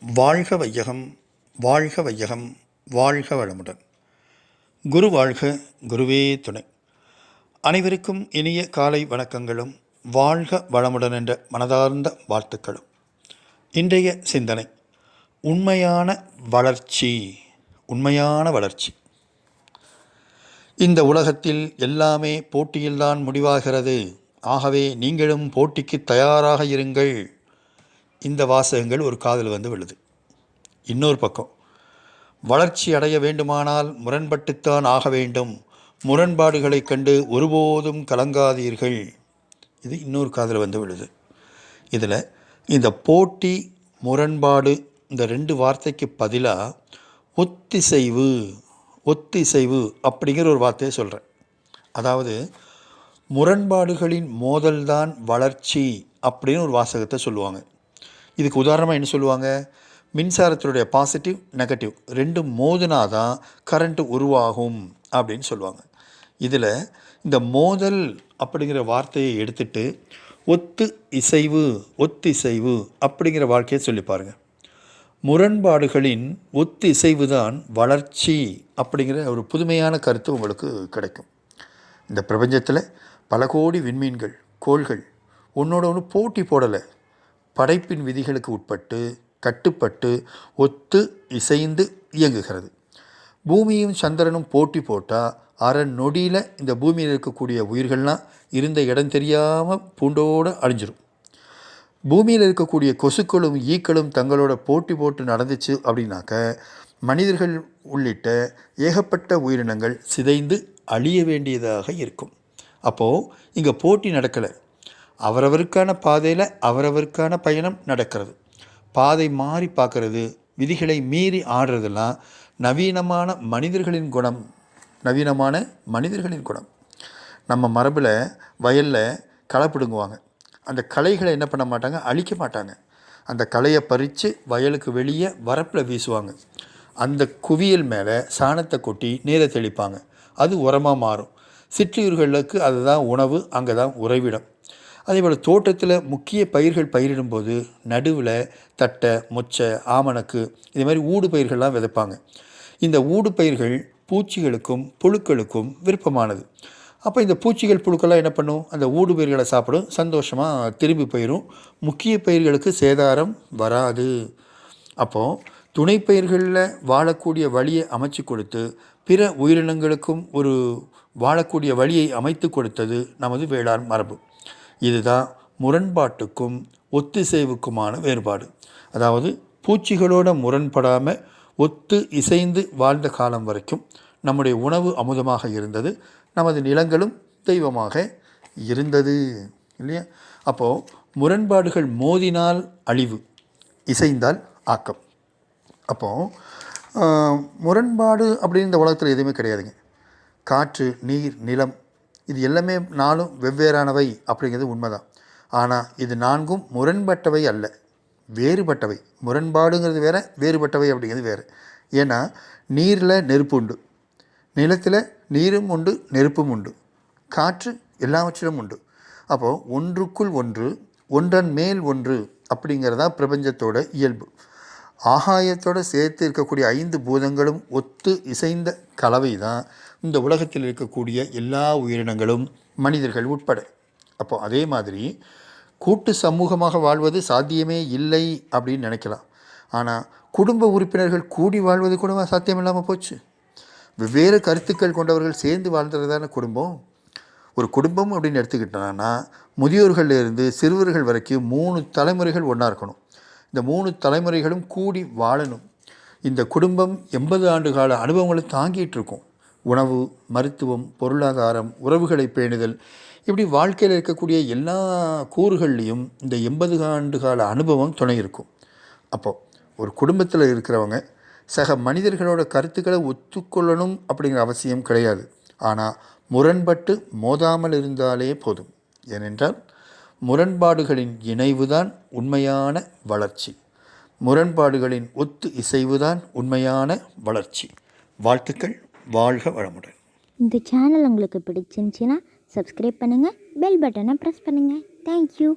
வாழ்க வையகம் வாழ்க வையகம் வாழ்க வளமுடன். குரு வாழ்க குருவே துணை. அனைவருக்கும் இனிய காலை வணக்கங்களும் வாழ்க வளமுடன் என்ற மனதார்ந்த வாழ்த்துக்களும். இன்றைய சிந்தனை உண்மையான வளர்ச்சி உண்மையான வளர்ச்சி. இந்த உலகத்தில் எல்லாமே போட்டியில்தான் முடிவாகிறது. ஆகவே நீங்களும் போட்டிக்கு தயாராக இருங்கள். இந்த வாசகங்கள் ஒரு காதில் வந்து விழுது. இன்னொரு பக்கம் வளர்ச்சி அடைய வேண்டுமானால் முரண்பட்டுத்தான் ஆக வேண்டும். முரண்பாடுகளைக் கண்டு ஒருபோதும் கலங்காதீர்கள். இது இன்னொரு காதில் வந்து விழுது. இதில் இந்த போட்டி முரண்பாடு இந்த ரெண்டு வார்த்தைக்கு பதிலாக ஒத்திசைவு ஒத்திசைவு அப்படிங்கிற ஒரு வார்த்தையை சொல்கிறேன் அதாவது முரண்பாடுகளின் மோதல்தான் வளர்ச்சி அப்படின்னு ஒரு வாசகத்தை சொல்லுவாங்க. இதுக்கு உதாரணமாக என்ன சொல்லுவாங்க? மின்சாரத்தினுடைய பாசிட்டிவ் நெகட்டிவ் ரெண்டும் மோதினா தான் கரண்ட்டு உருவாகும் அப்படின்னு சொல்லுவாங்க. இதில் இந்த மோதல் அப்படிங்கிற வார்த்தையை எடுத்துட்டு ஒத்து இசைவு ஒத்திசைவு அப்படிங்கிற வாழ்க்கையை சொல்லி பாருங்கள் முரண்பாடுகளின் ஒத்து இசைவு தான் வளர்ச்சி அப்படிங்கிற ஒரு புதுமையான கருத்து உங்களுக்கு கிடைக்கும். இந்த பிரபஞ்சத்தில் பல கோடி விண்மீன்கள் கோள்கள் ஒன்றோட ஒன்று போட்டி போடலை. படைப்பின் விதிகளுக்கு உட்பட்டு கட்டுப்பட்டு ஒத்து இசைந்து இயங்குகிறது. பூமியும் சந்திரனும் போட்டி போட்டால் அரை நொடியில் இந்த பூமியில் இருக்கக்கூடிய உயிர்கள்லாம் இருந்த இடம் தெரியாமல் பூண்டோடு அழிஞ்சிரும். பூமியில் இருக்கக்கூடிய கொசுக்களும் ஈக்களும் தங்களோட போட்டி போட்டு நடந்துச்சு அப்படின்னாக்க மனிதர்கள் உள்ளிட்ட ஏகப்பட்ட உயிரினங்கள் சிதைந்து அழிய வேண்டியதாக இருக்கும். அப்போது இங்கே போட்டி நடக்கலை. அவரவருக்கான பாதையில் அவரவருக்கான பயணம் நடக்கிறது. பாதை மாறி பார்க்கறது விதிகளை மீறி ஆடுறதெல்லாம் நவீனமான மனிதர்களின் குணம் நவீனமான மனிதர்களின் குணம். நம்ம மரபில் வயலில் களை பிடுங்குவாங்க. அந்த கலைகளை என்ன பண்ண மாட்டாங்க? அழிக்க மாட்டாங்க. அந்த கலையை பறித்து வயலுக்கு வெளியே வரப்பில் வீசுவாங்க. அந்த குவியல் மேலே சாணத்தை கொட்டி நீரை தெளிப்பாங்க. அது உரமாக மாறும். சிற்றியூர்களுக்கு அதுதான் உணவு அங்கே தான் உறைவிடம். அதேபோல் தோட்டத்தில் முக்கிய பயிர்கள் பயிரிடும்போது நடுவில் தட்டை மொச்சை ஆமணக்கு இது மாதிரி ஊடு பயிர்கள்லாம் விதைப்பாங்க. இந்த ஊடு பயிர்கள் பூச்சிகளுக்கும் புழுக்களுக்கும் விருப்பமானது. அப்போ இந்த பூச்சிகள் புழுக்கெல்லாம் என்ன பண்ணும்? அந்த ஊடு பயிர்களை சாப்பிடும் சந்தோஷமாக திரும்பி போயிடும் முக்கிய பயிர்களுக்கு சேதாரம் வராது. அப்போது துணை பயிர்களில் வாழக்கூடிய வழியை அமைச்சு கொடுத்து பிற உயிரினங்களுக்கும் ஒரு வாழக்கூடிய வழியை அமைத்து கொடுத்தது நமது வேளாண் மரபு. இதுதான் முரண்பாட்டுக்கும் ஒத்திசைவுக்குமான வேறுபாடு. அதாவது பூச்சிகளோட முரண்படாமல் ஒத்து இசைந்து வாழ்ந்த காலம் வரைக்கும் நம்முடைய உணவு அமுதமாக இருந்தது நமது நிலங்களும் தெய்வமாக இருந்தது. இல்லையா? அப்போது முரண்பாடுகள் மோதினால் அழிவு இசைந்தால் ஆக்கம். அப்போது முரண்பாடு அப்படின்னு இந்த உலகத்தில் எதுவுமே கிடையாதுங்க. காற்று நீர் நிலம் இது எல்லாமே நாளும் வெவ்வேறானவை அப்படிங்கிறது உண்மைதான். ஆனால் இது நான்கும் முரண்பட்டவை அல்ல. வேறுபட்டவை. முரண்பாடுங்கிறது வேறு வேறுபட்டவை அப்படிங்கிறது வேறு. ஏன்னா நீரில் நெருப்பு உண்டு. நிலத்தில் நீரும் உண்டு நெருப்பும் உண்டு. காற்று எல்லாவற்றிலும் உண்டு. அப்போது ஒன்றுக்குள் ஒன்று ஒன்றன் மேல் ஒன்று அப்படிங்கிறதா பிரபஞ்சத்தோட இயல்பு. ஆகாயத்தோடு சேர்த்து இருக்கக்கூடிய ஐந்து பூதங்களும் ஒத்து இசைந்த கலவை தான் இந்த உலகத்தில் இருக்கக்கூடிய எல்லா உயிரினங்களும் மனிதர்கள் உட்பட. அப்போ அதே மாதிரி கூட்டு சமூகமாக வாழ்வது சாத்தியமே இல்லை அப்படின்னு நினைக்கலாம். ஆனால் குடும்ப உறுப்பினர்கள் கூடி வாழ்வது கூட சாத்தியம் இல்லாமல் போச்சு? வெவ்வேறு கருத்துக்கள் கொண்டவர்கள் சேர்ந்து வாழ்ந்ததுதான குடும்பம்? ஒரு குடும்பம் அப்படின்னு எடுத்துக்கிட்டோன்னா முதியோர்கள்லேருந்து சிறுவர்கள் வரைக்கும் மூணு தலைமுறைகள் ஒன்றா இருக்கணும். இந்த மூணு தலைமுறைகளும் கூடி வாழணும். இந்த குடும்பம் எண்பது ஆண்டு கால அனுபவங்களை தாங்கிட்டு இருக்கும். உணவு மருத்துவம் பொருளாதாரம் உறவுகளை பேணுதல் இப்படி வாழ்க்கையில் இருக்கக்கூடிய எல்லா கூறுகள்லேயும் இந்த எண்பது ஆண்டு கால அனுபவம் துணை இருக்கும். அப்போது ஒரு குடும்பத்தில் இருக்கிறவங்க சக மனிதர்களோட கருத்துக்களை ஒத்துக்கொள்ளணும் அப்படிங்கிற அவசியம் கிடையாது. ஆனால் முரண்பட்டு மோதாமல் இருந்தாலே போதும். ஏனென்றால் முரண்பாடுகளின் இணைவுதான் உண்மையான வளர்ச்சி. முரண்பாடுகளின் ஒத்து இசைவுதான் உண்மையான வளர்ச்சி. வாழ்த்துக்கள் வாழ்க வளமுடன். இந்த சேனல் உங்களுக்கு பிடிச்சிருந்துச்சின்னா சப்ஸ்கிரைப் பண்ணுங்கள் பெல் பட்டனை ப்ரெஸ் பண்ணுங்கள் தேங்க்யூ